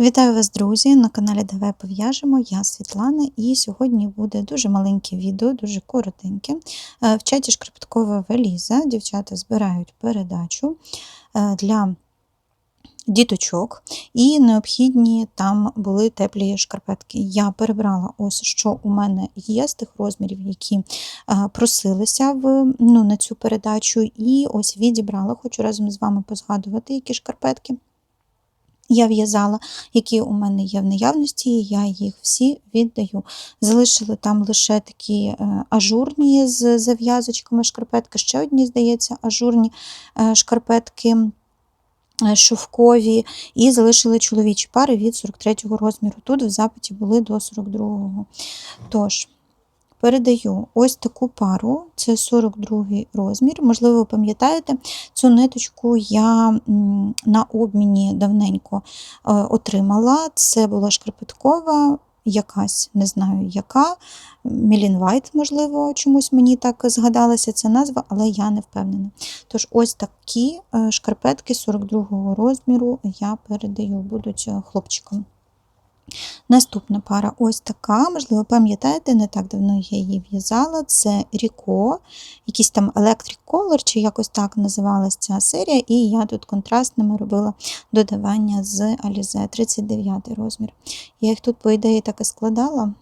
Вітаю вас, друзі! На каналі Давай пов'яжемо. Я Світлана, і сьогодні буде дуже маленьке відео, дуже коротеньке. Е, В чаті шкарпеткова валіза дівчата збирають передачу е, для діточок, і необхідні там були теплі шкарпетки. Я перебрала ось, що у мене є з тих розмірів, які е, просилися в, ну, на цю передачу, і ось відібрала, хочу разом з вами позгадувати, які шкарпетки я в'язала, які у мене є в наявності, я їх всі віддаю. Залишили там лише такі е, ажурні з зав'язочками шкарпетки, ще одні, здається, ажурні е, шкарпетки. е, Шовкові і залишили чоловічі пари від 43 розміру. Тут в запиті були до 42-го. Тож, передаю ось таку пару, це 42 розмір. Можливо, ви пам'ятаєте, цю ниточку я на обміні давненько е, отримала. Це була шкарпеткова, якась, не знаю яка, Мілінвайт, можливо, чомусь мені так згадалася ця назва, але я не впевнена. Тож, ось такі е, шкарпетки 42-го розміру я передаю, будуть е, хлопчикам. Наступна пара ось така, можливо, пам'ятаєте, не так давно я її в'язала. Це Ріко, якийсь там Electric Color, чи якось так називалася ця серія, і я тут контрастними робила додавання з Alize 39 розмір. Я їх тут, по ідеї, так і складала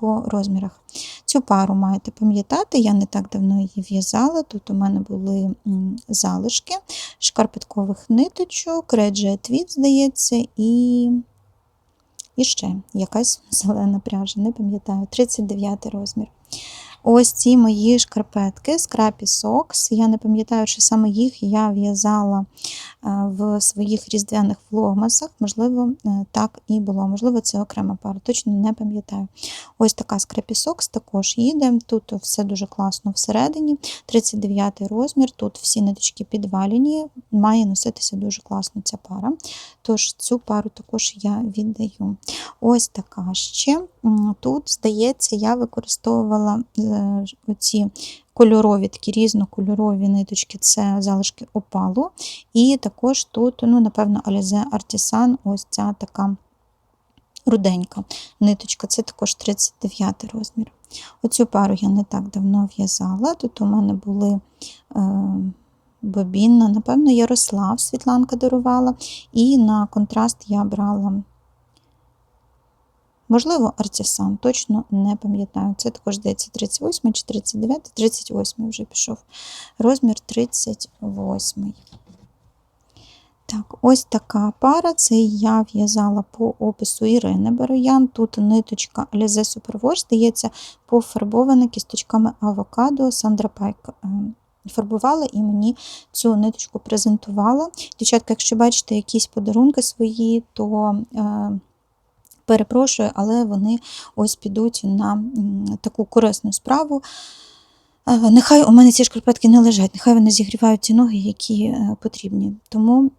по розмірах. Цю пару маєте пам'ятати, я не так давно її в'язала. Тут у мене були залишки шкарпеткових ниточок, Red Tweed, здається, і. І ще якась зелена пряжа, не пам'ятаю, 39 розмір. Ось ці мої шкарпетки Scrappy Socks. Я не пам'ятаю, що саме їх я в'язала е, в своїх різдвяних влогмасах. Можливо, е, так і було. Можливо, це окрема пара, точно не пам'ятаю. Ось така Scrappy Socks також їде. Тут все дуже класно всередині. 39 розмір, тут всі ниточки підвалені, має носитися дуже класно ця пара. Тож цю пару також я віддаю. Ось така ще. Тут, здається, я використовувала е, оці кольорові, такі різнокольорові ниточки, це залишки опалу. І також тут, ну, напевно, Alize Artisan, ось ця така руденька ниточка, це також 39 розмір. Оцю пару я не так давно в'язала. Тут у мене були. Е, Бобінна, напевно, Ярослав Світланка дарувала, і на контраст я брала Можливо, артисан, точно не пам'ятаю. Це також здається 38 чи 39, 38 вже пішов. Розмір 38. Так, ось така пара. Це я в'язала по опису Ірини Бароян. Тут ниточка Alize Superwash, здається, пофарбована кісточками авокадо. Сандра Пайк е, фарбувала і мені цю ниточку презентувала. Дівчатка, якщо бачите якісь подарунки свої, то. Е, Перепрошую, але вони ось підуть на таку корисну справу. Е, Нехай у мене ці шкарпетки не лежать, нехай вони зігрівають ті ноги, які е, потрібні. Тому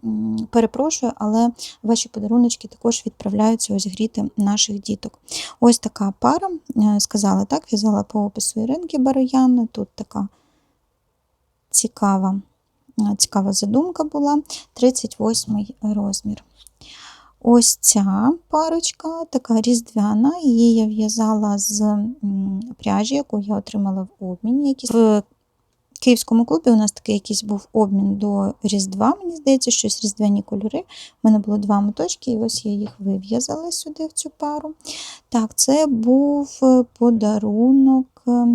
перепрошую, але ваші подаруночки також відправляються ось гріти наших діток. Ось така пара, е, сказала так, в'язала по опису Іринки Бароян. Тут така цікава, цікава задумка була, 38 розмір. Ось ця парочка, така різдвяна, її я в'язала з пряжі, яку я отримала в обміні. В Київському клубі у нас такий якийсь був обмін до Різдва, мені здається, щось різдвяні кольори. У мене було два моточки, і ось я їх вив'язала сюди, в цю пару. Так, це був подарунок е,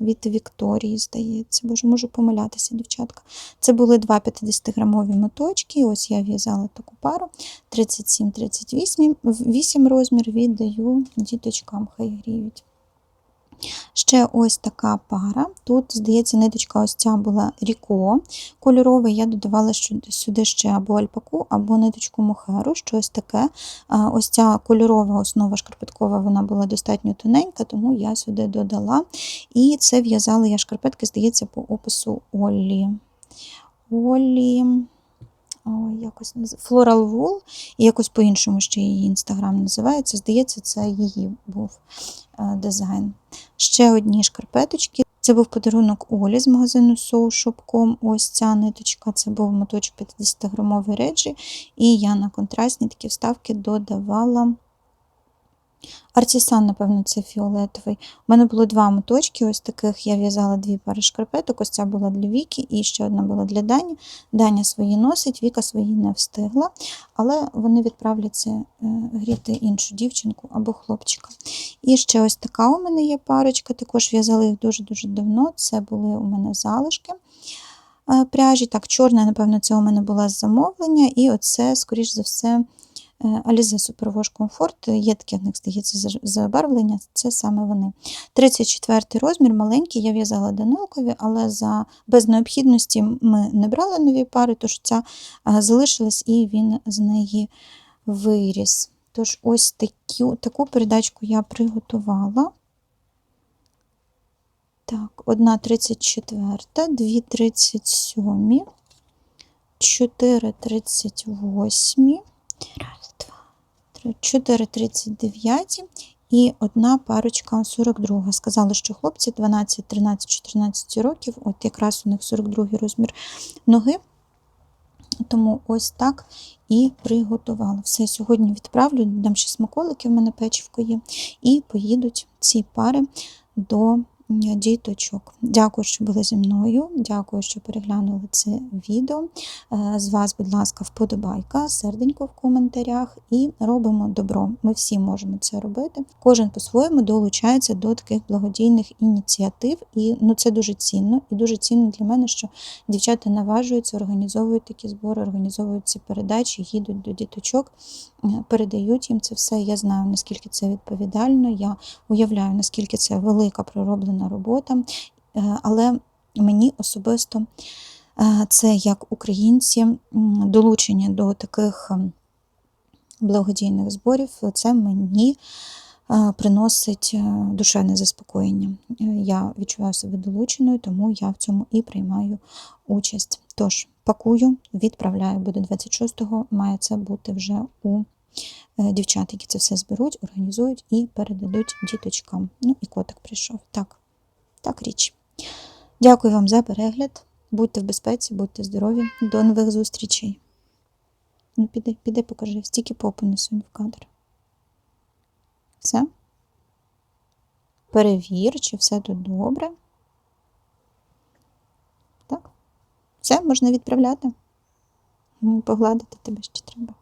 від Вікторії, здається. Боже, можу помилятися, дівчатка. Це були два 50-грамові моточки. Ось я в'язала таку пару 37-38 8 розмір віддаю діточкам, хай гріють. Ще ось така пара. Тут, здається, ниточка ось ця була ріко кольорова. Я додавала сюди ще або альпаку, або ниточку мохеру, щось таке. Ось ця кольорова основа шкарпеткова вона була достатньо тоненька, тому я сюди додала. І це в'язала я шкарпетки, здається, по опису Оллі. Оллі. Якось Floral Wool, і якось по-іншому ще її інстаграм називається. Здається, це її був е, дизайн. Ще одні шкарпеточки. Це був подарунок Олі з магазину Soul.com. Ось ця ниточка, це був моточок 50-грамовий реджі, і я на контрастні такі вставки додавала. Артісан, напевно, це фіолетовий. У мене було два моточки, ось таких я в'язала дві пари шкарпеток. Ось ця була для Віки і ще одна була для Дані. Даня свої носить, Віка свої не встигла, але вони відправляться е, гріти іншу дівчинку або хлопчика. І ще ось така у мене є парочка, також в'язала їх дуже-дуже давно. Це були у мене залишки е, пряжі. Так, чорна, напевно, це у мене була замовлення, і оце, скоріш за все, Alize Superwash Comfort, є таке, в них здається, забарвлення, це саме вони. 34 розмір, маленький, я в'язала Данилкові, але за, без необхідності ми не брали нові пари, тож ця е, залишилась і він з неї виріс. Тож, ось таку, таку передачку я приготувала. Так, одна 34, дві 37, 4 38. Раз, два, три, 4 39 і одна парочка 42. Сказали, що хлопці 12, 13, 14 років, от якраз у них 42 розмір ноги. Тому ось так і приготувала. Все, сьогодні відправлю, дам ще смаколики, в мене печівко є, і поїдуть ці пари до діточок. Дякую, що були зі мною. Дякую, що переглянули це відео. Е, з вас, будь ласка, вподобайка, серденько в коментарях і робимо добро. Ми всі можемо це робити. Кожен по-своєму долучається до таких благодійних ініціатив, і ну, це дуже цінно. І дуже цінно для мене, що дівчата наважуються, організовують такі збори, організовують ці передачі, їдуть до діточок, е, передають їм це все. Я знаю, наскільки це відповідально. Я уявляю, наскільки це велика пророблена складна робота, е, але мені особисто е, це як українці долучення до таких ем, благодійних зборів, це мені е, приносить душевне заспокоєння. Я відчуваю себе долученою, тому я в цьому і приймаю участь. Тож, пакую, відправляю, буде 26-го, має це бути вже у дівчат, які це все зберуть, організують і передадуть діточкам. Ну і котик прийшов. Так. Так річ. Дякую вам за перегляд. Будьте в безпеці, будьте здорові. До нових зустрічей. Ну, піди, піди, покажи, стільки попу несу в кадр. Все? Перевір, чи все тут добре. Так? Все, можна відправляти. Погладити тебе ще треба.